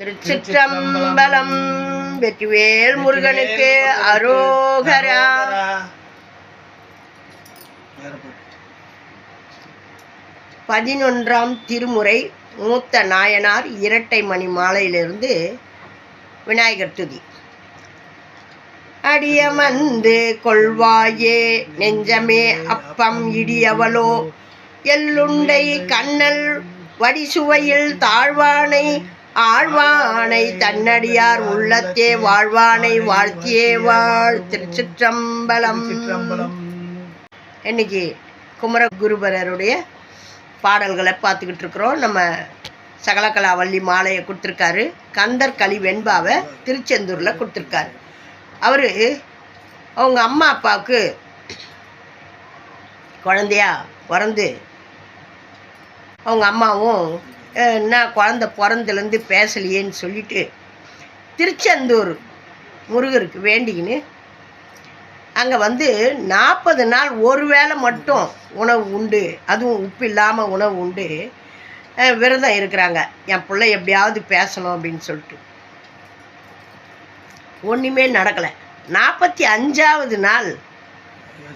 திருச்சிற்றம்பலம் வெற்றிவேல் முருகனுக்கு அரோகரா. பதினொன்றாம் திருமுறை மூத்த நாயனார் இரட்டை மணி மாலையிலிருந்து விநாயகர் துதி. அடியமந்து கொள்வாயே நெஞ்சமே அப்பம் இடியவளோ. எள்ளுண்டை கண்ணல் வடிசுவையில் தாழ்வானை ஆழ்வானை தன்னடியார் உள்ளத்தே வாழ்வானை வாழ்த்தியே வாழ். திருச்சிற்றம்பலம். இன்னைக்கு குமரகுருபரருடைய பாடல்களை பார்த்துக்கிட்டு இருக்கிறோம். நம்ம சகலகலா வள்ளி மாலையை கொடுத்துருக்காரு. கந்தர் களி வெண்பாவை திருச்செந்தூரில் கொடுத்துருக்காரு. அவர் அவங்க அம்மா அப்பாவுக்கு குழந்தையா பிறந்து அவங்க அம்மாவும் நான் குழந்த பிறந்துலேருந்து பேசலையேன்னு சொல்லிட்டு திருச்செந்தூர் முருகருக்கு வேண்டிக்கின்னு அங்கே வந்து நாற்பது நாள் ஒரு வேளை மட்டும் உணவு உண்டு. அதுவும் உப்பு இல்லாமல் உணவு உண்டு. விரதம் இருக்கிறாங்க. என் பிள்ளை எப்படியாவது பேசணும் அப்படின்னு சொல்லிட்டு. ஒன்றுமே நடக்கலை. நாற்பத்தி அஞ்சாவது நாள்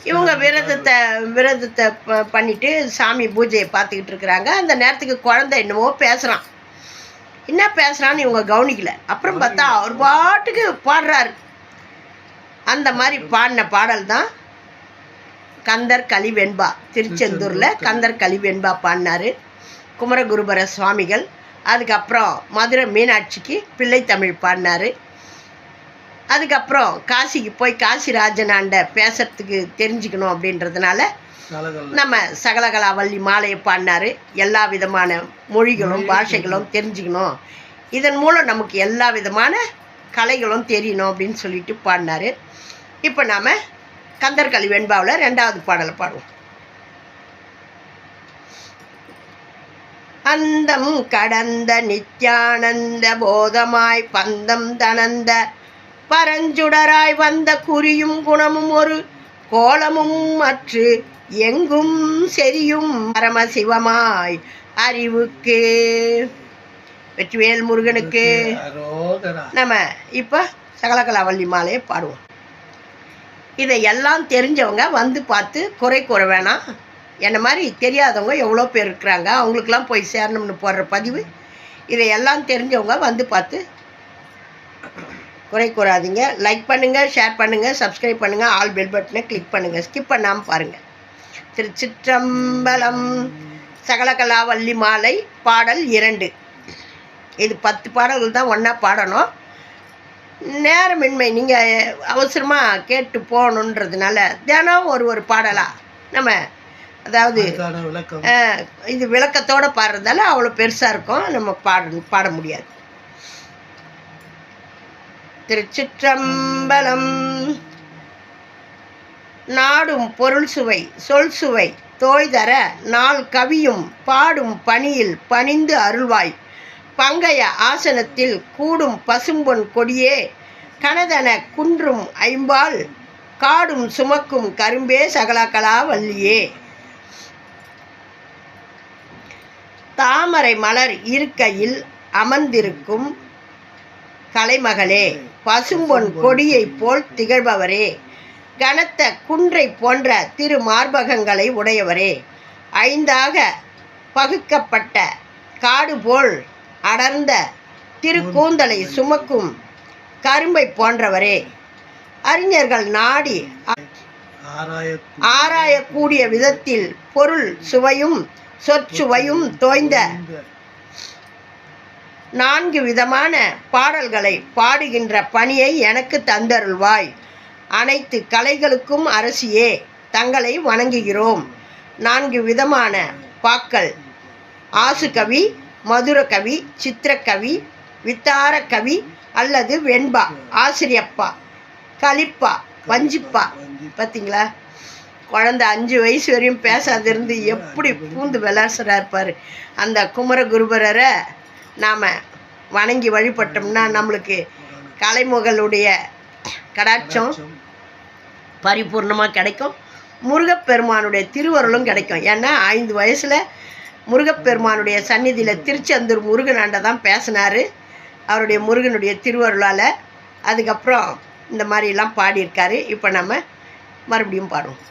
இவங்க விரதத்தை விரதத்தை ப- பண்ணிவிட்டு சாமி பூஜையை பார்த்துக்கிட்டு இருக்கிறாங்க. அந்த நேரத்துக்கு குழந்தை என்னமோ பேசுகிறான் என்ன பேசுகிறான்னு இவங்க கவனிக்கல. அப்புறம் பார்த்தா அவர் பாட்டுக்கு பாடுறாரு. அந்த மாதிரி பாடின பாடல் தான் கந்தர் கலிவெண்பா. திருச்செந்தூரில் கந்தர் களி வெண்பா பாடினாரு. குமரகுருபர சுவாமிகள். அதுக்கப்புறம் மதுரை மீனாட்சிக்கு பிள்ளை தமிழ் பாடினாரு. அதுக்கப்புறம் காசிக்கு போய் காசிராஜனாண்ட பேசுறதுக்கு தெரிஞ்சுக்கணும் அப்படின்றதுனால நம்ம சகலகலா வள்ளி மாலையை பாடினாரு. எல்லா விதமான மொழிகளும் பாஷைகளும் தெரிஞ்சுக்கணும். இதன் மூலம் நமக்கு எல்லா விதமான கலைகளும் தெரியணும் அப்படின்னு சொல்லிட்டு பாடினாரு. இப்போ நாம் கந்தர்கலி வெண்பாவில் ரெண்டாவது பாடலை பாடுவோம். அந்தம் கடந்த நித்யானந்த போதமாய் பந்தம் தனந்த பரஞ்சுடராய் வந்த குறியும் குணமும் ஒரு கோலமும் மற்று எங்கும் செரியும் பரமசிவமாய் அறிவுக்கு. வெற்றிவேல் முருகனுக்கு நம்ம இப்போ சகலகலாவல்லி மாலையை பாடுவோம். இதை எல்லாம் தெரிஞ்சவங்க வந்து பார்த்து குறை கூற வேணாம். என்ன மாதிரி தெரியாதவங்க எவ்வளோ பேர் இருக்கிறாங்க அவங்களுக்கெல்லாம் போய் சேரணும்னு போடுற பதிவு. இதை எல்லாம் தெரிஞ்சவங்க வந்து பார்த்து குறை கூறாதீங்க. லைக் பண்ணுங்கள் ஷேர் பண்ணுங்கள் சப்ஸ்கிரைப் பண்ணுங்கள் ஆல் பெல் பட்டனை கிளிக் பண்ணுங்கள் ஸ்கிப் பண்ணாமல் பாருங்கள் திருச்சிற்றம்பலம் சகலகலா வள்ளி மாலை பாடல் இரண்டு. இது பத்து பாடல்கள் தான் ஒன்றா பாடணும். நேரமின்மை நீங்கள் அவசரமாக கேட்டு போகணுன்றதுனால தினம் ஒரு ஒரு பாடலாக நம்ம அதாவது இது விளக்கத்தோட பாடுறதால அவ்வளோ பெருசாக இருக்கும். நம்ம பாட பாட முடியாது. திருச்சிற்றம்பலம். நாடும் பொருள் சுவை சொல் சுவை தோய்தர நாள் கவியும் பாடும் பணியில் பணிந்து அருள்வாய். பங்கைய ஆசனத்தில் கூடும் பசும்பொன் கொடியே கனதன குன்றும் ஐம்பால் காடும் சுமக்கும் கரும்பே சகலகலா வள்ளியே. தாமரை மலர் இருக்கையில் அமர்ந்திருக்கும் கலைமகளே பசும்பொன் கொடியைப் போல் திகழ்பவரே. கனத்த குன்றை போன்ற திரு மார்பகங்களை உடையவரே. ஐந்தாக பகுக்கப்பட்ட காடு போல் அடர்ந்த திருக்கூந்தலை சுமக்கும் கரும்பை போன்றவரே. அறிஞர்கள் நாடி ஆராய ஆராயக்கூடிய விதத்தில் பொருள் சுவையும் சொற்சுவையும் தோய்ந்த நான்கு விதமான பாடல்களை பாடுகின்ற பணியை எனக்கு தந்தருள்வாய். அனைத்து கலைகளுக்கும் அரசியே தங்களை வணங்குகிறோம். நான்கு விதமான பாக்கள். ஆசுகவி மதுரகவி சித்திரக்கவி வித்தாரக்கவி அல்லது வெண்பா ஆசிரியப்பா கலிப்பா வஞ்சிப்பா. பார்த்தீங்களா குழந்தை அஞ்சு வயசு வரையும் பேசாதிருந்து எப்படி பூந்து விளாசுறா இருப்பார் அந்த குமரகுருபரரை நாம் வணங்கி வழிபட்டோம்னா நம்மளுக்கு கலைமுகளுடைய கடாட்சம் பரிபூர்ணமாக கிடைக்கும். முருகப்பெருமானுடைய திருவருளும் கிடைக்கும். ஏன்னா ஐந்து வயசில் முருகப்பெருமானுடைய சந்நிதியில் திருச்செந்தூர் முருகனாண்ட தான் பேசினார். அவருடைய முருகனுடைய திருவருளால். அதுக்கப்புறம் இந்த மாதிரிலாம் பாடியிருக்காரு. இப்போ நம்ம மறுபடியும் பாடுவோம்.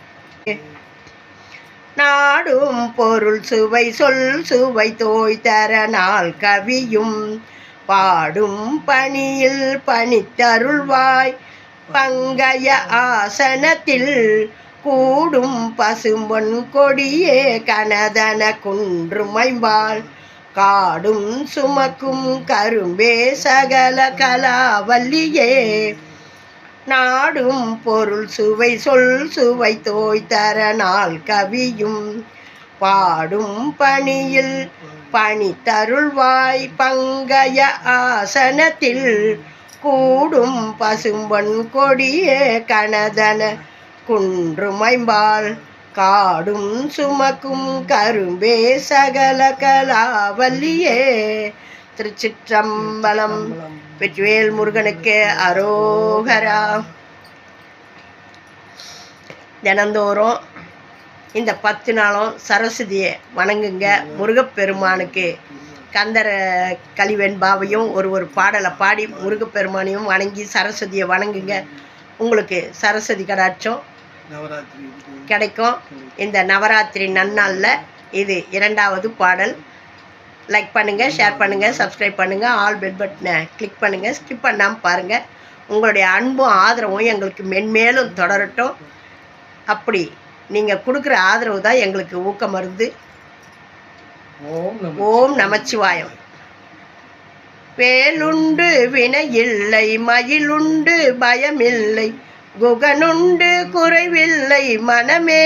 நாடும் பொருள் சுவை சொல் சுவை தோய் தர நாள் கவியும். பாடும் பணியில் பணித்தருள்வாய். பங்கய ஆசனத்தில் கூடும் பசும்பொன் கொடியே கனதன குன்றுமைம்பால் காடும் சுமக்கும் கரும்பே சகல கலாவல்லியே. நாடும் பொருள் சுவை சொல் சுவை தோய் தர நாள் கவியும். பாடும் பணியில் பணி தருள்வாய் பங்கய ஆசனத்தில். கூடும் பசும்பொன் கொடிய கனதன குன்றுமைம்பால். காடும் சுமக்கும் கரும்பே சகல கலாவல்லியே. திருச்சிற்றம்பலம் வெற்றிவேல் முருகனுக்கு அரோகரா. தினந்தோறும் இந்த பத்து நாளும் சரஸ்வதியை வணங்குங்க. முருகப்பெருமானுக்கு கந்தர கலிவெண்பாவையும் ஒரு ஒரு பாடலை பாடி முருகப்பெருமானையும் வணங்கி சரஸ்வதியை வணங்குங்க. உங்களுக்கு சரஸ்வதி கடாட்சம். கிடைக்கும். இந்த நவராத்திரி நன்னாளில் இது இரண்டாவது பாடல். லைக் பண்ணுங்கள் ஷேர் பண்ணுங்கள் சப்ஸ்கிரைப் பண்ணுங்கள் ஆல் பெல் பட்டனை கிளிக் பண்ணுங்கள் ஸ்கிப் பண்ணாமல் பாருங்கள் உங்களுடைய அன்பும் ஆதரவும் எங்களுக்கு மென்மேலும் தொடரட்டும். அப்படி நீங்கள் கொடுக்குற ஆதரவு தான் எங்களுக்கு ஊக்க மருந்து ஓம் நமச்சிவாயம். வேலுண்டு வினையில்லை மயிலுண்டு பயமில்லை குகனுண்டு குறைவில்லை மனமே